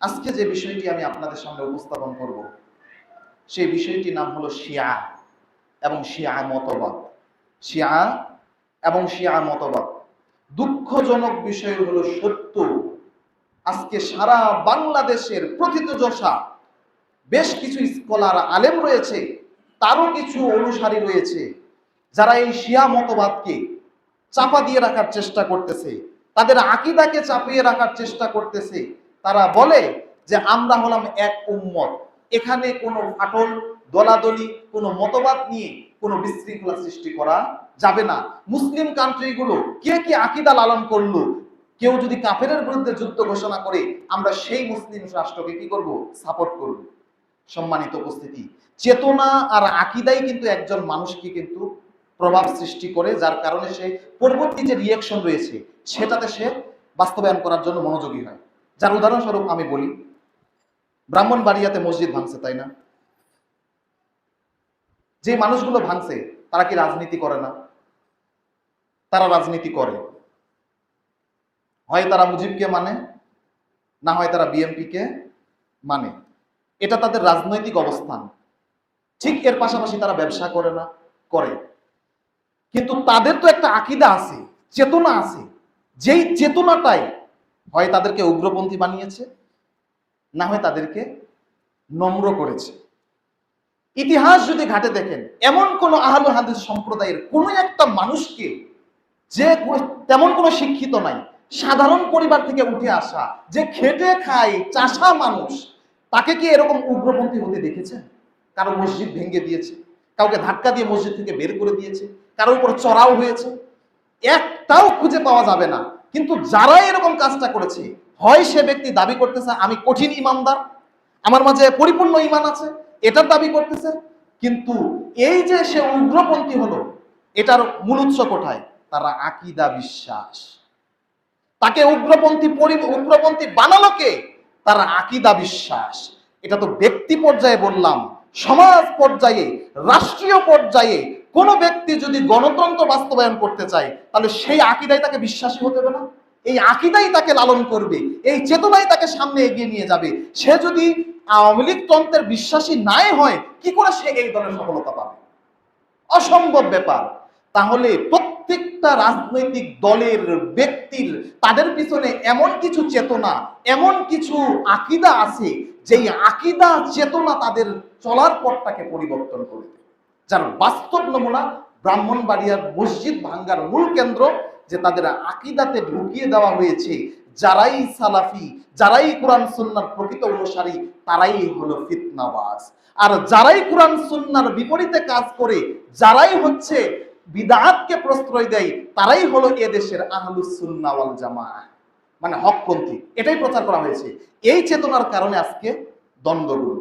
আজকে যে বিষয়টি আমি আপনাদের সামনে উপস্থাপন করব, সেই বিষয়টির নাম হলো শিয়া এবং শিয়া মতবাদ। শিয়া এবং শিয়া মতবাদ। দুঃখজনক বিষয় হলো সত্য, আজকে সারা বাংলাদেশের প্রথিতযশা বেশ কিছু স্কলার আলেম রয়েছে, তারও কিছু অনুসারী রয়েছে, যারা এই শিয়া মতবাদকে চাপা দিয়ে রাখার চেষ্টা করতেছে, তাদের আকিদাকে চাপিয়ে রাখার চেষ্টা করতেছে তারা বলে যে, আমরা হলাম এক উম্মত। এখানে কোনো ফাটল, দলাদলি, কোনো মতবাদ নিয়ে কোনো বিশৃঙ্খলা সৃষ্টি করা যাবে না। মুসলিম কান্ট্রিগুলো কে কি আকিদা লালন করল? কেউ যদি কাফেরের বিরুদ্ধে যুদ্ধ ঘোষণা করে, আমরা সেই মুসলিম রাষ্ট্রকে কি করব? সাপোর্ট করব। সম্মানিত উপস্থিতি, চেতনা আর আকিদাই কিন্তু একজন মানুষকে কিন্তু প্রভাব সৃষ্টি করে, যার কারণে সে পরবর্তী যে রিয়াকশন রয়েছে, সেটাতে সে বাস্তবায়ন করার জন্য মনোযোগী হয়। যার উদাহরণস্বরূপ আমি বলি, ব্রাহ্মণবাড়িয়াতে মসজিদ ভাঙছে, তাই না? যে মানুষগুলো ভাঙছে, তারা কি রাজনীতি করে না? তারা রাজনীতি করে। হয় তারা মুজিবকে মানে না হয় তারা বিএমপিকে মানে। এটা তাদের রাজনৈতিক অবস্থান। ঠিক এর পাশাপাশি তারা ব্যবসা করে না, করে। কিন্তু তাদের তো একটা আকিদা আছে, চেতনা আছে। যেই চেতনাটাই হয় তাদেরকে উগ্রপন্থী বানিয়েছে, না হয় তাদেরকে নম্র করেছে। ইতিহাস যদি ঘাটে দেখেন, এমন কোন আহলু হাদিস সম্প্রদায়ের কোন একটা মানুষকে যে তেমন কোনো শিক্ষিত নাই, সাধারণ পরিবার থেকে উঠে আসা, যে খেটে খায়, চাষা মানুষ, তাকে কি এরকম উগ্রপন্থী হতে দেখেছেন কারও মসজিদ ভেঙে দিয়েছে, কাউকে ধাক্কা দিয়ে মসজিদ থেকে বের করে দিয়েছে কারও উপর চড়াও হয়েছে, একটাও খুঁজে পাওয়া যাবে না। কিন্তু যারা এরকম কাজটা করেছে, হয় সে ব্যক্তি দাবি করতেছে, আমি কঠিন ইমানদার, আমার মাঝে পরিপূর্ণ ইমান আছে, এটার দাবি করতেছে, কিন্তু এই যে সে উগ্রপন্থী হলো, এটার মূল উৎস কোথায়? তারা আকিদা বিশ্বাস। তাকে উগ্রপন্থী উগ্রপন্থী বানালো কে? তারা আকিদা বিশ্বাস। এটা তো ব্যক্তি পর্যায়ে বললাম, সমাজ পর্যায়ে, রাষ্ট্রীয় পর্যায়ে কোন ব্যক্তি যদি গণতন্ত্র বাস্তবায়ন করতে চায়, তাহলে সেই আকিদাই তাকে বিশ্বাসী হতে হবে না। এই আকিদাই তাকে লালন করবে, এই চেতনাই তাকে সামনে এগিয়ে নিয়ে যাবে। সে যদি আওয়ামী লীগ তন্ত্রের বিশ্বাসী নাই হয়, কি করে সে এই দলের সফলতা পাবে? অসম্ভব ব্যাপার। তাহলে প্রত্যেকটা রাজনৈতিক দলের ব্যক্তির, তাদের পিছনে এমন কিছু চেতনা, এমন কিছু আকিদা আছে, যেই আকিদা, চেতনা তাদের চলার পথটাকে পরিবর্তন করে দেয়। যার বাস্তব নমুনা ব্রাহ্মণবাড়িয়ার মসজিদ ভাঙ্গার মূল কেন্দ্র যে তাদের আকিদাতে ঢুকিয়ে দেওয়া হয়েছে, যারাই সালাফি, যারাই কোরআন সুন্নার প্রকৃত অনুসারী, তারাই হলো ফিতনাবাজ। আর যারাই কোরআন সুন্নার বিপরীতে কাজ করে, যারাই হচ্ছে বিদাতকে প্রশ্রয় দেয়, তারাই হলো এদেশের আহলুস সুন্নাহ ওয়াল জামাআহ মানে হকপন্থী। এটাই প্রচার করা হয়েছে। এই চেতনার কারণে আজকে দ্বন্দ্বগুলো